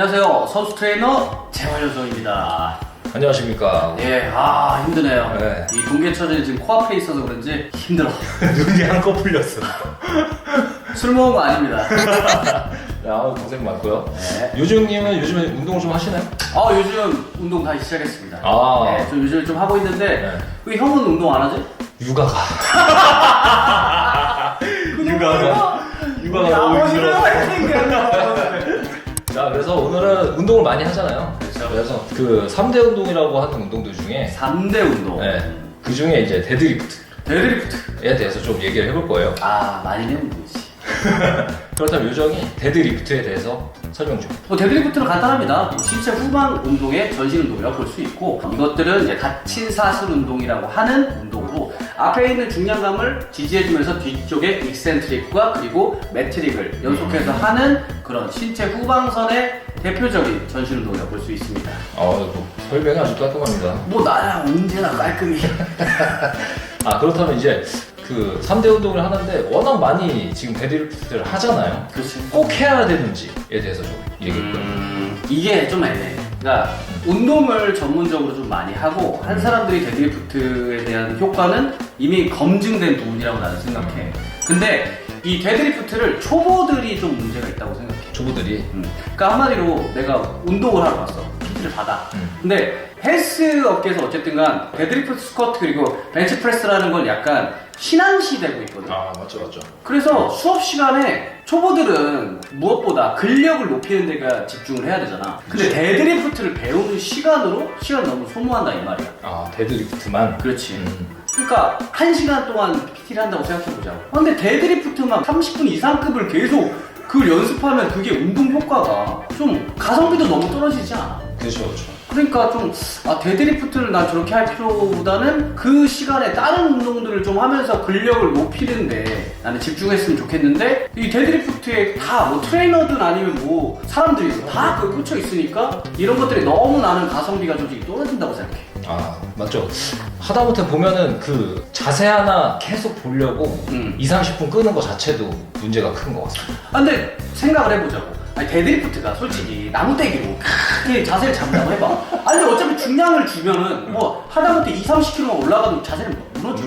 안녕하세요. 선수 트레이너 재활효정입니다. 안녕하십니까. 예, 아 힘드네요. 네. 이 동계천이 지금 코앞에 있어서 그런지 힘들어. 눈이 한꺼풀렸어. 술 먹은 거 아닙니다. 아, 고생 많고요. 네. 요즘님은 요즘에 운동을 좀 하시나요? 아 요즘 운동 다시 시작했습니다. 아. 네, 좀 요즘 좀 하고 있는데 네. 왜 형은 운동 안 하지? 육아가. 그래서 오늘은 운동을 많이 하잖아요. 그렇죠. 그래서 그 3대 운동이라고 하는 운동들 중에 3대 운동. 네, 그 중에 이제 데드리프트에 데드리프트. 대해서 좀 얘기를 해볼 거예요. 아 많이 내 운동이지. 그렇다면 요정이 데드리프트에 대해서 설명 좀. 뭐 데드리프트는 간단합니다. 신체 후방 운동의 전신 운동이라고 볼 수 있고 이것들은 이제 다친 사슬 운동이라고 하는 운동으로 앞에 있는 중량감을 지지해주면서 뒤쪽에 익센트릭과 그리고 매트릭을 연속해서 하는 그런 신체 후방선의 대표적인 전신 운동이라고 볼 수 있습니다. 어, 뭐 설명이 아주 깔끔합니다. 뭐 나야 언제나 깔끔히 아 그렇다면 이제 그 3대 운동을 하는데 워낙 많이 지금 데드리프트를 하잖아요. 그렇지. 꼭 해야 되는지에 대해서 좀 얘기해 볼까요? 음, 이게 좀 애매해. 그러니까 운동을 전문적으로 좀 많이 하고 한 사람들이 데드리프트에 대한 효과는 이미 검증된 부분이라고 나는 생각해. 근데 이 데드리프트를 초보들이 좀 문제가 있다고 생각해. 초보들이 음. 그러니까 한마디로 내가 운동을 하러 갔어. PT를 받아. 음. 근데 헬스 업계에서 어쨌든간 데드리프트 스쿼트 그리고 벤치프레스라는 건 약간 신앙시 되고 있거든. 아 맞죠 맞죠. 그래서 수업 시간에 초보들은 무엇보다 근력을 높이는 데가 집중을 해야 되잖아. 근데 데드리프트를 배우는 시간으로 시간 너무 소모한다 이 말이야. 아 데드리프트만. 그렇지. 음. 그러니까 한 시간 동안 PT를 한다고 생각해보자. 근데 데드리프트만 30분 이상급을 계속 그걸 연습하면 그게 운동 효과가 좀 가성비도 너무 떨어지지 않아. 그렇죠 그렇죠. 그러니까 좀, 아, 데드리프트를 난 저렇게 할 필요보다는 그 시간에 다른 운동들을 좀 하면서 근력을 높이는데 나는 집중했으면 좋겠는데 이 데드리프트에 다 뭐 트레이너든 아니면 뭐 사람들이 다 그 꽂혀 있으니까 이런 것들이 너무 나는 가성비가 솔직히 떨어진다고 생각해. 아 맞죠. 하다못해 보면은 그 자세 하나 계속 보려고 음. 2, 30분 끄는 거 자체도 문제가 큰 것 같습니다. 아, 근데 생각을 해보자고. 아니, 데드리프트가 솔직히 나무대기로 크게 자세를 잡는다고 해봐. 아니, 근데 어차피 중량을 주면은 뭐 하다못해 2, 30kg만 올라가도 자세는 무너져.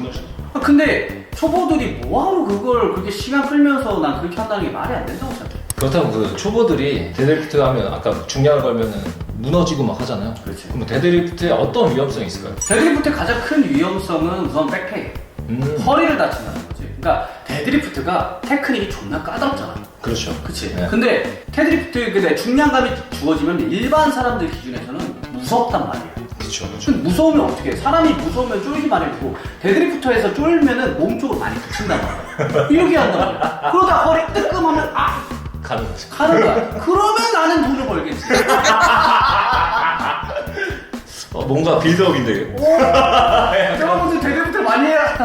아, 근데 초보들이 뭐하러 그걸 그렇게 시간 끌면서 난 그렇게 한다는 게 말이 안 된다고 생각해. 그렇다면 그 초보들이 데드리프트 하면 아까 중량을 걸면은 무너지고 막 하잖아요. 그렇지. 그럼 데드리프트에 어떤 위험성이 있을까요? 데드리프트의 가장 큰 위험성은 우선 백페인. 음. 허리를 다친다는 거지. 그러니까 데드리프트가 테크닉이 존나 까다롭잖아. 그렇죠. 그치. 네. 근데 테드리프트 근데 중량감이 주어지면 일반 사람들 기준에서는 무섭단 말이야. 그렇죠. 좀 무서우면 어떻게 해? 사람이 무서우면 쫄기만 해도 데드리프터에서 쫄면은 몸 쪽으로 많이 붙인단 말이야. 이렇게 한단 말이야. 그러다 허리 뜨끔하면 아! 가는 거죠. 가는 거야. 그러면 나는 돈을 벌겠지. 어, 뭔가 빌드업인데. 여러분들 데드리프터 많이 해야.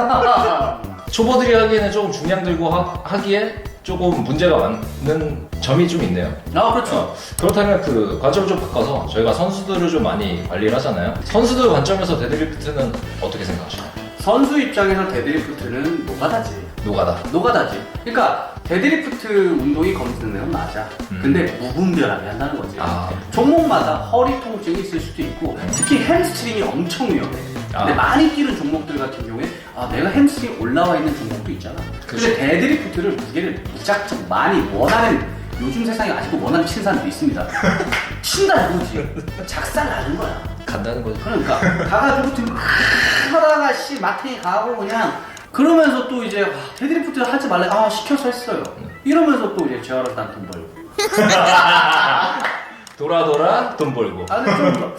초보들이 하기에는 조금 중량 들고 하, 기에 조금 문제가 많은 점이 좀 있네요. 아 그렇죠. 어, 그렇다면 그 관점을 좀 바꿔서 저희가 선수들을 좀 많이 관리를 하잖아요. 선수들 관점에서 데드리프트는 어떻게 생각하시나요? 선수 입장에서 데드리프트는 노가다지. 노가다. 노가다지. 그러니까 데드리프트 운동이 검증되는 건 맞아. 음. 근데 무분별하게 한다는 거지. 아. 종목마다 허리 통증이 있을 수도 있고 특히 햄스트링이 엄청 위험해. 근데 아. 많이 뛰는 종목들 같은 경우에 아 내가 햄스트링 올라와 있는 종목도 있잖아. 그치. 근데 데드리프트를 무게를 무작정 많이 원하는 요즘 세상에 아직도 원하는 치는 사람도 있습니다. 친다 이거지. 작살 나는 거야. 간다는 거죠. 그러니까 가가지고 등 하다가 씨 마탱이 가고 그냥 그러면서 또 이제 와, 데드리프트 하지 말래 아 시켜서 했어요. 이러면서 또 이제 재활을 단돈 벌고. 돌아 돌아 돈 벌고. 아 근데 좀 아,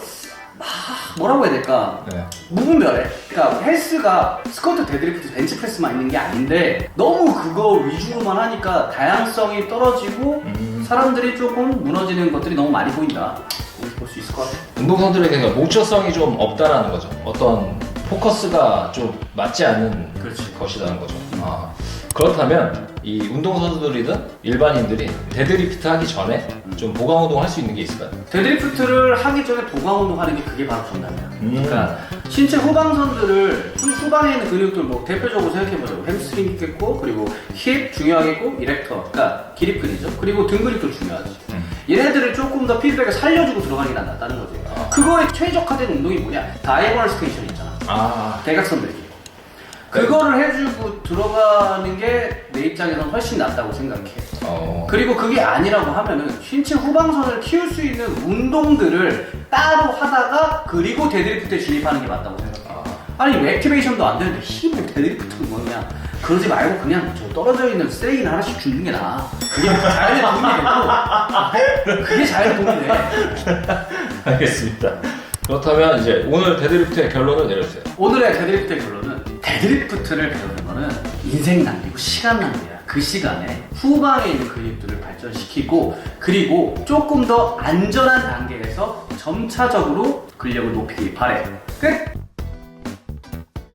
뭐라고 해야 될까? 네. 무분별해. 그러니까 헬스가 스쿼트, 데드리프트, 벤치프레스만 있는 게 아닌데 너무 그거 위주로만 하니까 다양성이 떨어지고 음. 사람들이 조금 무너지는 것들이 너무 많이 보인다. 볼 수 있을 것 같아. 운동선수들에게 그러니까 목적성이 좀 없다라는 거죠. 어떤 포커스가 좀 맞지 않는 그렇지. 것이라는 거죠. 아, 그렇다면 이 운동선수들이든 일반인들이 데드리프트 하기 전에 좀 보강 운동 할 수 있는 게 있을까요? 데드리프트를 하기 전에 보강 운동하는 게 그게 바로 정답이야. 음. 그러니까 신체 후방선들을 후- 후방에 있는 근육들 뭐 대표적으로 생각해보자고 햄스트링 있겠고 그리고 힙 중요하겠고 이렉터 그러니까 기립근이죠. 그리고 등 근육도 중요하지. 음. 얘네들을 조금 더 피드백을 살려주고 들어가는 게 낫다는 거지. 아. 그거에 최적화된 운동이 뭐냐? 다이고널 스테이션 있잖아. 아, 대각선 들기. 그거를 해주고 들어가는 게 내 입장에서는 훨씬 낫다고 생각해. 어. 그리고 그게 아니라고 하면은 신체 후방선을 키울 수 있는 운동들을 따로 하다가 그리고 데드리프트에 진입하는 게 맞다고 생각해. 아, 아니 왜 액티베이션도 안 되는데 힘을 데드리프트는 뭐냐 그러지 말고 그냥 저 떨어져 있는 쓰레기를 하나씩 주는 게 나아 그게 자연에 도움이 되고 그게 자연에 도움이 돼 알겠습니다. 그렇다면 이제 오늘 데드리프트의 결론을 내려주세요. 오늘의 데드리프트의 결론은 데드리프트를 배우는 거는 인생 낭비고 시간 낭비야 그 시간에 후방에 있는 근육들을 발전시키고 그리고 조금 더 안전한 단계에서 점차적으로 근력을 높이길 바래 끝!